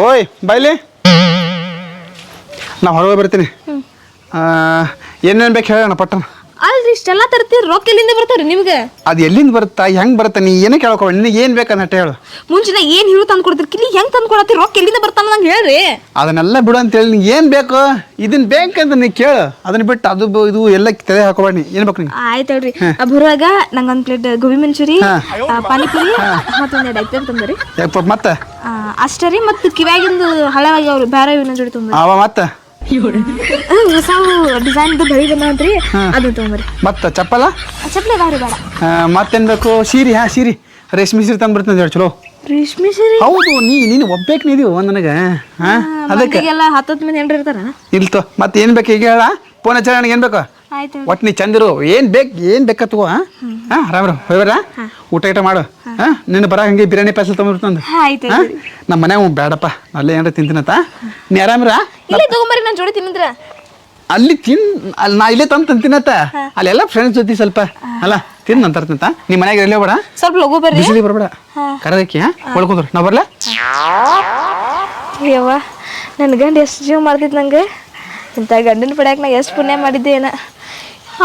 ಓಯ್ ಬಾಯ್ಲಿ. ನಾ ಹೊರಗೆ ಬರ್ತೀನಿ. ಏನೇನು ಬೇಕು ಹೇಳೋಣ ಪಟ್ಟಣ. ಅಲ್ರಿ ಇಷ್ಟೆಲ್ಲ ತರ್ತೀರಿ ರೊಕ್ಕ ಎಲ್ಲಿಂದ ಬರ್ತಾವ್ರಿ ನಿಮ್ಗೆ. ಅದು ಎಲ್ಲಿಂದ ಬರುತ್ತಾ ಹೆಂಗ್ ಬರುತ್ತೆ ನೀ ಏನೇ ಕೇಳ್ಕೊ ನಿನಗೆ ಏನು ಬೇಕನ್ನಟ್ಟ ಹೇಳು. ಮುಂಚಿನ ಏನ್ ಹಿರು ತಂದು ಕೊಡ್ತೀರಿ ಕಿಲಿ ಹೆಂಗ್ ತಂದು ಕೊಡತ್ತೀರಿ ರೊಕ್ಕ ಎಲ್ಲಿಂದ ಬರ್ತಾನ ನಂಗೆ ಹೇಳ್ರಿ. ಅದನ್ನೆಲ್ಲ ಬಿಡು ಅಂತೇಳಿ ನಿಂಗೆ ಏನು ಬೇಕು ಇದನ್ನ ಬೇಕಂತ ನೀ ಕೇಳು. ಅದನ್ನ ಬಿಟ್ಟು ಅದು ಬ- ಇದು ಎಲ್ಲ ತೆರೆ ಹಾಕೋಬೇಡ ನೀ. ಏನು ಬೇಕು ನಿಂಗೆ? ಆಯ್ತು ಹೇಳ್ರಿ. ಬರುವಾಗ ನಂಗೆ ಒಂದು ಪ್ಲೇಟ್ ಗೋಬಿ ಮಂಚೂರಿ. ಆ, ಪಾನಿಪುರಿ ಮತ್ತೊಂದೆರಡು ಐತೆ ತಂದ್ರಿ. ಯಾಕೆ ಮತ್ತೆ? ಅಷ್ಟೇ ರೀ ಮತ್ತೆ ಕಿವ್ಯಾಗಿಂದು ಹಳೆವಾಗಿ ಅವ್ರು ಬೇರೆ ಇವನ್ನ ಜೋಡಿ ತುಂಬ ಅವ ಮತ್ತೆ? ಹೊಸ ಡಿಸೈನ್ದು ಬಳಿ ಬಂದ್ರಿ ಅದನ್ನ ತೊಗೊಂಬರಿ ಮತ್ತೆ ಚಪ್ಪಲ? ಚಪ್ಪಲಿ ಅದಾವ್ರಿ ಬೇಡ. ಮತ್ತೇನು ಬೇಕು? ಸೀರೆ ಹಾಂ ಸೀರೆ. ರೇಷ್ಮೆ ಸೀರೆ ತಂದು ಹೇಳಿ ಚಲೋ. ರೇಷ್ಮೆ ಸೀರೆ? ಹೌದು ನೀ ನೀನು ಒಬ್ಬೇಕು ನೀದೀವು ಒಂದನಗ ನನಗೆ. ಹಾಂ ಅದಕ್ಕೆ. ಎಲ್ಲ ಹತ್ತತ್ತು ಮಂದಿ ಹೆಂಡ್ರಿ ಇರ್ತಾರ? ಇಲ್ತೋ ಮತ್ತೆ ಏನು ಬೇಕು ಈಗ ಹೇಳ? ಫೋನ್ ಹಚ್ಚ ನನಗೆ ಏನು ಬೇಕು? ಒಟ್ಟು ನೀ ಚಂದಿರು ಏನು ಬೇಕು ಏನ್ ಬೇಕಾ ತಗೋ ಹಾಂ? ಹೋಗ್ಬರ ಊಟ ಗೀಟ ಮಾಡು. ಹಾಂ? ನಿನ್ನ ಬರ ಹಂಗೆ ಬಿರಿಯಾನಿ ಪಾರ್ಸಲ್ ತಗೊಂಡ್ಬಿಡ್ತಂದು ಆಯ್ತು ಹಾಂ? ನಮ್ಮ ಮನ್ಯಾಗ ಬೇಡಪ್ಪ ಅಲ್ಲೇ ಏನಾರ ತಿಂತೀನತ್ತ ನೀ ಆರಾಮ್ರ? ಇಲ್ಲೇ ತಗೊಂಬರಿ ನನ್ನ ಜೋಡಿ ತಿನ್ನಂದ್ರ. ಅಲ್ಲಿ ತಿನ್ ಅಲ್ಲಿ ನಾ ಇಲ್ಲೇ ತಂದು ತಿಂತೀನತ್ತ ಅಲ್ಲೆಲ್ಲ ಫ್ರೆಂಡ್ಸ್ ಜೊತೆ ಸ್ವಲ್ಪ ಅಲ್ಲ ತಿನ್ ನಂತರ ತಿಂತ. ನಿಮ್ಮ ಮನೆಗೆ ಇರಲೇ ಬೇಡ. ಸ್ವಲ್ಪ ಲಗು ಬರ್ರಿ. ಬಿಸಿಲಿಗೆ ಬರಬೇಡ. ಕರದಕ್ಕೆ ಹಾಂ? ಒಳ್ಕೊಂಡ್ರು ನಾ ಬರಲ್ಲ ಯವ್ವ ನನ್ನ ಗಂಡ ಎಷ್ಟು ಜೀವ ಮಾಡ್ತಿದ್ ನಂಗೆ. ಇಂಥ ಗಂಡನ ಪಡ್ಯಾಕ ನಾ ಎಷ್ಟು ಪುಣ್ಯ ಮಾಡಿದ್ದೆ ಏನ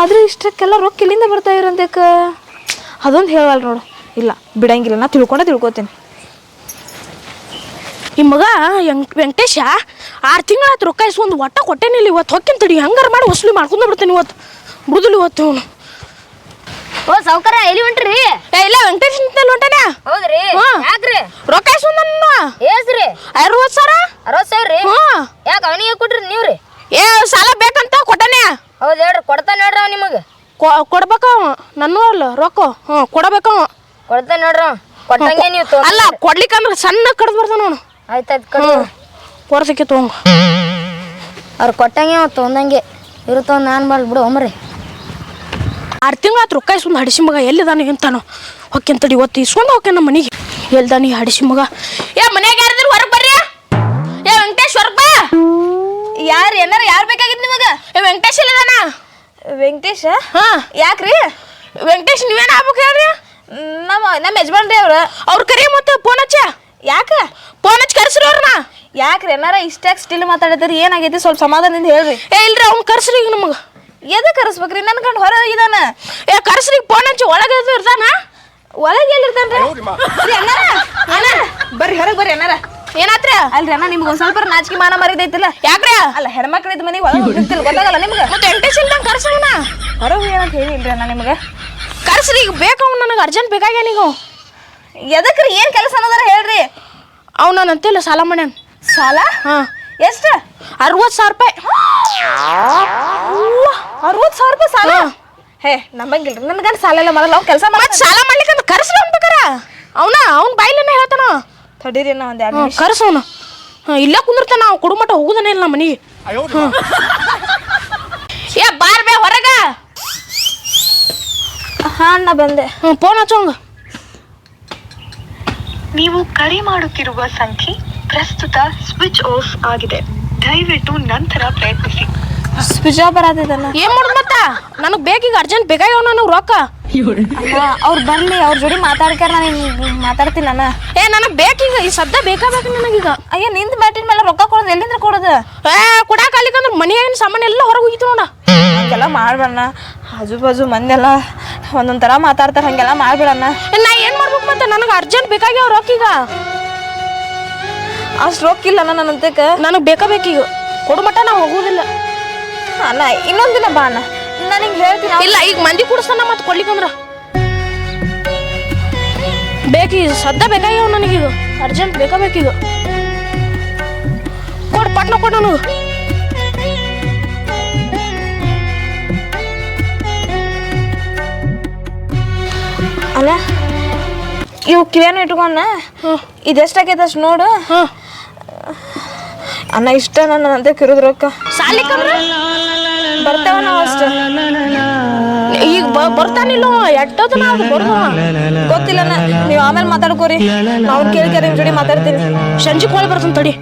ಆದ್ರೆ ಇಷ್ಟಕ್ಕೆಲ್ಲ ರೊಕ್ಕ ಇಲ್ಲಿಂದ ಬರ್ತಾ ಇರಂತಕ್ಕ ಅದೊಂದು ಹೇಳಲ್ಲ ನೋಡು. ಇಲ್ಲ ಬಿಡಂಗಿಲ್ಲ ನಾ ತಿಳ್ಕೊಂಡೆ ತಿಳ್ಕೊತೀನಿ. ಈ ಮಗ ಯಂಗ್ ವೆಂಕಟೇಶ ಆರು ತಿಂಗಳಾಯ್ತು ರೊಕ್ಕ ಇಸ್ಕೊಂಡು ಒಟ್ಟ ಕೊಟ್ಟೇನಿಲ್ಲ ಇವತ್ತು? ಹೊಕ್ಕಿನ ತಡಿ ಹಂಗಾರ ಮಾಡಿ ವಸೂಲಿ ಮಾಡ್ಕೊಂಡು ಬಿಡ್ತೇನೆ ಇವತ್ತು. ಮೃದುಲು ಇವತ್ತು ಅವನು. ಓ ಸೌಕರ ಎಲ್ಲಿ ಹೊಂಟ್ರಿ? ಏ ಇಲ್ಲ ವೆಂಕಟೇಶ್ ನಿಂತಲ್ಲಿ ಹೊಂಟಾನೆ? ಹೌದ್ರಿ. ಯಾಕ್ರಿ? ರೊಕ್ಕ ಇಸ್ಕೊಂಡ್ ನನ್ನ ಏಸ್ರಿ ಅರವತ್ತು ಸಾವಿರ? ಅರವತ್ತು ಸಾವಿರ ರೀ ಹ್ಞೂ ಯಾಕ ಅವನಿಗೆ ಕೊಟ್ರಿ ನೀವ್ರಿ? ಏ ಸಾಲ ಬೇಕಂತ ಕೊಟ್ಟಾನೆ. ಹೌದು ಹೇಳ್ರಿ ಕೊಡ್ತಾನೆ ಹೇಳ್ರಿ ಅವ ನಿಮಗೆ. ಕೊ- ಕೊಡ್ಬೇಕ ನನ್ನ ಅಲ್ಲ ರೊಕ್ಕ. ಹ್ಞೂ ಕೊಡಬೇಕ ಅವ ಕೊಡ್ತಾನೆ ನೋಡ್ರಿ ಕೊಟ್ಟಂಗೆ ನೀವು ತೋ ಅಲ್ಲ ಕೊಡ್ಲಿಕ್ಕಂದ್ರೆ ಸಣ್ಣ ಕಡ್ದು ಬರ್ತಾನ ಅವನು ಆಯ್ತಾಯ್ತು ಕಡಿ ಕೊಡ್ಸಕ್ಕೆ ತೊಗೊಂಡು ಅವ್ರು ಕೊಟ್ಟಂಗೆ ಅವ ತೊಂದಂಗೆ. ಇರುತ್ತ ನಾನು ಮಾಡಿ ಬಿಡು ಒಮ್ರಿ. ಆರು ತಿಂಗಳಾತು ರೊಕ್ಕ ಇಸ್ಕೊಂಡು ಹಡಿಸಿ ಮಗ ಎಲ್ಲಿದಾನ ಎಂತಾನೋ ಹೊಕ್ಕೆ ತಡಿ ಇವತ್ತು ಇಸ್ಕೊಂಡು ಹೋಗ್ಯಾನ ನಮ್ಮ ಮನೆಗೆ. ಎಲ್ದಾನಿ ಹಡಿಸಿ ಮಗ. ಏ ಮನೆಗೆ ಯಾರಿದ್ರು ಹೊರಗೆ ಬರ್ರಿ? ಏ ವೆಂಕಟೇಶ್ ಹೊರಗೆ ಬಾ. ಯಾರು ಏನಾರ ಯಾರು ಬೇಕಾಗಿತ್ತು ನಿಮಗೆ? ಏ ವೆಂಕಟೇಶ್ ಇಲ್ಲದಾನ ವೆಂಕಟೇಶ? ಹಾ. ಯಾಕ್ರಿ? ವೆಂಕಟೇಶ್ ನೀವೇನು ಆಗ್ಬೇಕು ಹೇಳ್ರಿ? ನಮ್ಮ ನಮ್ಮ ಯಜಮಾನ್ರಿ ಅವ್ರ. ಅವ್ರ ಕರಿ ಮತ್ತೆ ಫೋನ್ ಹಚ್ಚ. ಯಾಕ? ಫೋನ್ ಹಚ್ಚಿ ಕರ್ಸ್ರಿ ಅವ್ರನ್ನ ಯಾಕ್ರಿ ಏನಾರ ಇಷ್ಟಾಗಿ ಸ್ಟಿಲ್ ಮಾತಾಡತ್ತೀರಿ ಏನಾಗೈತಿ? ಸ್ವಲ್ಪ ಸಮಾಧಾನದಿಂದ ಹೇಳ್ರಿ. ಏ ಇಲ್ರಿ ಅವ್ನು ಕರ್ಸ್ರಿ ಈಗ ನಮಗೆ. ಎದ ಕರೆಸ್ಬೇಕ್ರಿ? ನನ್ನ ಗಂಡ ಹೊರಗೆ ಇದಾನ ಏ ಕರ್ಸ್ರಿ ಫೋನ್ ಹಚ್ಚಿ ಒಳಗೆ ಇರ್ತಾನ. ಒಳಗೆ ಎಲ್ಲಿರ್ತಾನ್ರಿ ರೀ ಅಣ್ಣಾರ ಅಣ್ಣಾರ ಬರ್ರಿ ಹೊರಗೆ ಬರ್ರಿ ಅಣ್ಣಾರ. ಏನಾತ್ರ? ಅಲ್ರಿ ಅಣ್ಣ ನಿಮ್ಗೆ ಒಂದ್ ಸ್ವಲ್ಪ ನಾಚಿಕೆ ಮಾನ ಮರಿದೈತಿಲ್ಲ ಯಾಕ್ರಿ? ಅಲ್ಲ ಹೆಣ್ಮಕ್ಳಿದ್ ಮನೆಗೆ ಒಳಗೆ ಹೋಗಿರ್ತಿಲ್ಲ ಗೊತ್ತಾಗಲ್ಲ ನಿಮ್ಗೆ? ಮತ್ತೆ ಎಂಟೇಶನ್ ಕರ್ಸವನ ಹೊರಗೆ ಏನಂತ ಹೇಳಿಲ್ರಿ ಅಣ್ಣ ನಿಮ್ಗೆ? ಕರ್ಸ್ರಿ ಈಗ ಬೇಕು ಅವ್ನು ನನಗೆ ಅರ್ಜೆಂಟ್ ಬೇಕಾಗ್ಯಾನೀಗ ಎದಕ್ರಿ ಏನು ಕೆಲಸ ಅನ್ನೋದಾರ ಹೇಳ್ರಿ. ಅವ್ನು ನಾನು ಅಂತಿಲ್ಲ ಸಾಲ ಮಾಡ್ಯಾನ. ಸಾಲ? ಹಾಂ. ಎಷ್ಟು? ಅರವತ್ತು ಸಾವಿರ ರೂಪಾಯಿ. ಅರವತ್ತು ಸಾವಿರ ರೂಪಾಯಿ ಸಾಲ? ಹಾ. ಹೇ ನಂಬಂಗಿಲ್ರಿ. ನನ್ನ ಗಂಡ ಸಾಲ ಎಲ್ಲ ಮಾಡಲ್ಲ ಅವ್ನು ಕೆಲಸ ಮಾಡಿ ಮತ್ತೆ ಸಾಲ ಮಾಡ್ಲಿಕ್ಕೆ ಅಂತ ಕರ್ಸ್ರಿ ಅವ್ನು ಬೇಕಾರ. ಅವನ ಅವ್ನ ಬಾಯಿಲೇನೆ ಹೇಳ್ತಾನ. ತಡೀರಿ ಅಣ್ಣ ಒಂದು ಎರಡು ಕರ್ಸ ಕರ್ಸವನು ಹಾಂ ಇಲ್ಲೇ ಕುಂದಿರ್ತಾನ ನಾವು ಕುಡುಮಟ ಹೋಗುದನೇ ಇಲ್ಲ ನಮ್ಮ ಮನೆಗೆ. ಏ ಬಾರ್ ಬೇ ಹೊರಗ. ಹಾ ಅಣ್ಣ ಬಂದೆ. ಹ್ಞೂ ಫೋನ್ ಹಚ್ಚೋಂಗ ನೀವು ಕರೆ ಮಾಡುತ್ತಿರುವ ಸಂಖ್ಯೆ ಪ್ರಸ್ತುತ ಸ್ವಿಚ್ ಆಫ್ ಆಗಿದೆ. ದಯವಿಟ್ಟು ನಂತರ ಪ್ರಯತ್ನಿಸಿ. ಸ್ವಿಚ್ ಆಫ್ ಬರತೈತಣ್ಣ ಏನ್ ಮಾಡುದು ಮತ್ತ? ನನಗೆ ಬೇಕೀಗ ಅರ್ಜೆಂಟ್ ಬೇಕಾಗ್ಯಾವ ನಾನು ರೊಕ್ಕ? ಅವ್ರು ಬರ್ಲಿ ಅವ್ರ ಜೋಡಿ ಮಾತಾಡ್ಕ್ಯಾರ ನಾನು ಮಾತಾಡ್ತೀನಿ ಅಣ್ಣ ಏ ನನಗೆ ಬೇಕೀಗ ಈ ಸದ್ದ ಬೇಕಾ ಬೇಕು ನನಗೀಗ ಅಯ್ಯ ನಿಂದ ಬ್ಯಾಟಿನ ಮೇಲೆ ರೊಕ್ಕ ಕೊಡೋದು ಎಲ್ಲಿಂದ ಕೊಡೋದು? ಏ ಕುಡಾಕ ಅಲ್ಲಿಕಂದ್ರೆ ಮನೆಯಾಗಿನ ಸಾಮಾನು ಎಲ್ಲ ಹೊರಗೆ ಹೋಗಿತ್ತು ನೋಡ. ಹಂಗೆಲ್ಲ ಮಾಡ್ಬಣ್ಣ ಆಜು ಬಾಜು ಮಂದೆಲ್ಲ ಒಂದೊಂದ್ ಥರ ಮಾತಾಡ್ತಾರೆ ಹಂಗೆಲ್ಲ ಮಾಡ್ಬಿಡಣ್ಣ ನಾ ಏನು ಮಾಡ್ಬೇಕು ಮತ್ತೆ? ನನಗೆ ಅರ್ಜೆಂಟ್ ಬೇಕಾಗ್ಯಾವ ರೊಕ್ಕ ಈಗ. ಅಷ್ಟು ರೊಕ್ಕ ಇಲ್ಲ ನನ್ನ ಅಂತಕ್ಕೆ ನನಗೆ ಬೇಕಾ ಬೇಕೀಗ ಕೊಡು ಮಟ್ಟ ನಾ ಹೋಗುದಿಲ್ಲ. ಅಣ್ಣ ಇನ್ನೊಂದಿನ ದಿನ ಬಾ ಅಣ್ಣ. ನನಗೆ ಹೇಳ್ತೀನಿ. ಇಲ್ಲ ಈಗ ಮಂದಿ ಕುಡಿಸ್ತಾನ ಮತ್ತೆ ಕೊಡ್ಲಿಕ್ಕಂದ್ರ ಬೇಕೀಗ ಸದ್ದ ಬೇಕಾಗ್ಯಾವ ನನಗೀಗ. ಅರ್ಜೆಂಟ್ ಬೇಕಾ ಬೇಕೀಗ. ಕೊಡು ಪಟ್ನ ಕೊಡು ನನಗೆ. ಅಲ್ಲ? ಇವು ಕಿವಿಯನ್ನು ಇಟ್ಕೊಂಡ? ಇದೆಷ್ಟಾಗೈತೆ ಅಷ್ಟು ನೋಡು? ಅಣ್ಣ ಇಷ್ಟ ನನ್ನ ಅಂತ ಕಿರುದ್ ರೊಕ್ಕ. ಬರ್ತಾವ ನಾವು ಅಷ್ಟು? ಈಗ ಬರ್ತಾನಿಲ್ಲ ಎಟ್ಟೋದು ನಾ ಅದು ಬರ್ದು? ಗೊತ್ತಿಲ್ಲ ನೀವು ಆಮೇಲೆ ಮಾತಾಡ್ಕೋರಿ. ನಾವು ಕೇಳಿ ಕೇಳಿ ನಿಮ್ ಜೋಡಿ ಮಾತಾಡ್ತೀನಿ. ಸಂಜೆ ಕೋಳಿ ಬರ್ತಾನೆ ತಡಿ.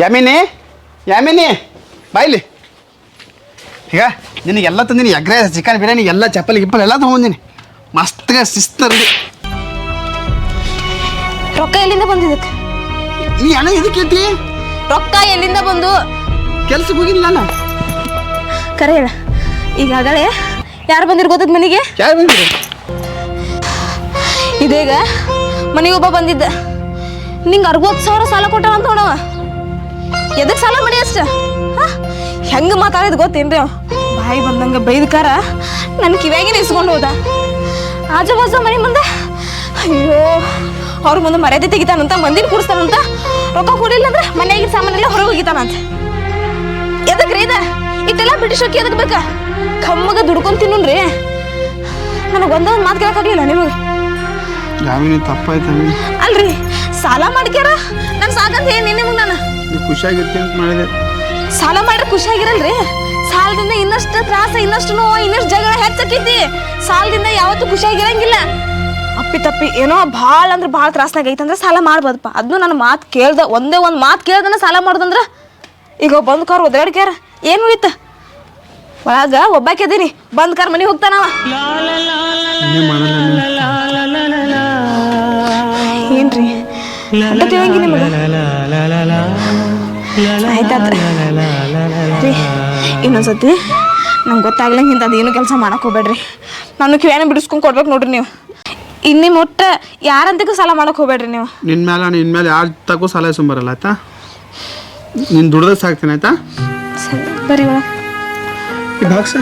ಯಮಿನಿ? ಯಾಮಿನಿ? ಬಾಯ್ಲಿ ಈಗ ನಿನಗೆಲ್ಲ ತಂದಿನಿ ಎಗ್ರೆ ಚಿಕನ್ ಬಿರಿಯಾನಿ ಎಲ್ಲ ಚಪ್ಪಲಿ ಗಿಪ್ಪಲ್ ಎಲ್ಲ ತಗೊಂಡಿನಿ. ಮಸ್ತ್ಗೆ ಶಿಸ್ತ ರೆಡಿ. ರೊಕ್ಕ ಎಲ್ಲಿಂದ ಬಂದಿದ್ದಕ್ಕೆ ನೀ ಹಣ ಇದಕ್ಕೆ ಐತಿ ರೊಕ್ಕ ಎಲ್ಲಿಂದ ಬಂದು? ಕೆಲ್ಸಕ್ಕೆ ಹೋಗಿಲ್ಲ ನಾನು ಕರೆ ಹೇಳ. ಈಗಾಗಲೇ ಯಾರು ಬಂದಿರ್ಬೋದ ಗೊತ್ತದ ಮನೆಗೆ? ಯಾರು ಬಂದಿರಿ? ಇದೀಗ ಮನೆಗೆ ಒಬ್ಬ ಬಂದಿದ್ದ. ನಿಂಗೆ ಅರವತ್ತು ಸಾವಿರ ಸಾಲ ಕೊಟ್ಟಾರ ಅಂತ ನೋಡವ ಎದಕ್ಕೆ ಸಾಲ ಮಾಡಿ ಅಷ್ಟ? ಹೆಂಗ ಮಾತಾಡಿದ್ ಗೊತ್ತೇನ್ರಿ? ಬಾಯಿ ಬಂದಂಗ ಬೈದಕಾರ ನನ್ನ ಕಿವ್ಯಾಗಿನ ಇಸ್ಕೊಂಡು ಹೋದ. ಆಜು ಬಾಜು ಮನೆ ಮುಂದೆ? ಅಯ್ಯೋ ಅವ್ರ ಮುಂದೆ ಮರ್ಯಾದೆ ತೆಗಿತಾನಂತ ಮಂದಿನ ಕೂಡಿಸ್ತಾನಂತ ರೊಕ್ಕ ಕೊಡಿಲ್ಲ ಅಂದ್ರೆ ಮನೆಯಾಗಿನ ಸಾಮಾನೆಲ್ಲ ಹೊರಗೆ ಹೋಗಿತಾನಂತ. ಎದಕ್ರಿ ಇದ? ಇಟ್ಟೆಲ್ಲ ಬಿಡಿಸೋಕೆ ಎದಕ್ ಬೇಕ? ಕಮ್ಮಗ ದುಡ್ಕೊಂಡ್ ತಿನ್ನುನ್ರಿ. ನನಗೆ ಒಂದೇ ಒಂದು ಮಾತು ಕೇಳಕ್ಕಾಗ್ಲಿಲ್ಲ ನಿಮಗೆ. ತಪ್ಪಾಯ್ತು ಅಲ್ರಿ ಸಾಲ ಮಾಡ್ಕ್ಯಾರ? ನಾನು ಸಾಕಂತ ಏನ್ ನಿಮಗೆ ಖುಷಿಯಾಗಿರ್ತಿ ಅಂತ ಮಾಡಿದೆ ಸಾಲ ಮಾಡ್ರೆ ಖುಷಿಯಾಗಿರಲ್ರಿ ಸಾಲದಿಂದ ಇನ್ನಷ್ಟು ತ್ರಾಸ ಇನ್ನಷ್ಟು ನೋವು ಇನ್ನಷ್ಟು ಜಗಳ ಹೆಚ್ಚಾಕೈತಿ ಸಾಲದಿಂದ ಯಾವತ್ತೂ ಖುಷಿಯಾಗಿರಂಗಿಲ್ಲ ಅಪ್ಪಿ ತಪ್ಪಿ ಏನೋ ಭಾಳ ಅಂದ್ರೆ ಭಾಳ ತ್ರಾಸ್ನಾಗ ಐತಂದ್ರೆ ಸಾಲ ಮಾಡ್ಬೋದಪ್ಪ ಅದನ್ನು ನನ್ನ ಮಾತು ಕೇಳ್ದ ಒಂದೇ ಒಂದು ಮಾತು ಕೇಳ್ದನ ಸಾಲ ಮಾಡ್ದಂದ್ರೆ ಈಗ ಬಂದ್ ಕಾರ್ ಕೇರ ಏನು ಉಳಿತ ಒಳಗ ಒಬ್ಬಾಕೆ ಅದೀನಿ ಬಂದ್ ಕಾರ್ ಮನೆಗೆ ಹೋಗ್ತಾನವ ಏನ್ರಿ ತಿಳಿಯಂಗಿ ನಿಮಗೆ ಆಯ್ತಾತ್ರಿ ರೀ ಇನ್ನೊಂದ್ಸತಿ ನಂಗೆ ಗೊತ್ತಾಗ್ಲಂಗೆ ಇಂಥದ್ದು ಏನು ಕೆಲಸ ಮಾಡಕ್ಕೆ ಹೋಗ್ಬೇಡ್ರಿ. ನಾನು ಕಿವ್ಯಾನ ಬಿಡಿಸ್ಕೊಂಡು ಕೊಡ್ಬೇಕು ನೋಡ್ರಿ ನೀವು. ಇನ್ನಿ ಮೊಟ್ಟ ಯಾರಂತಕ್ಕೂ ಸಾಲ ಮಾಡಕ್ಕೆ ಹೋಗ್ಬೇಡ್ರಿ ನೀವು. ನಿನ್ನ ಮೇಲೆ ನಿನ್ನ ಮೇಲೆ ಯಾರ ತಗೋ ಸಾಲ ಸುಂಬರಲ್ಲ ಆಯ್ತಾ? ನೀನು ದುಡ್ದ ಸಾಕ್ತೀನಿ ಆಯ್ತಾ? ಸರಿ ಬರೀ ಒಳಗೆ ಬಾಕ್ಸ.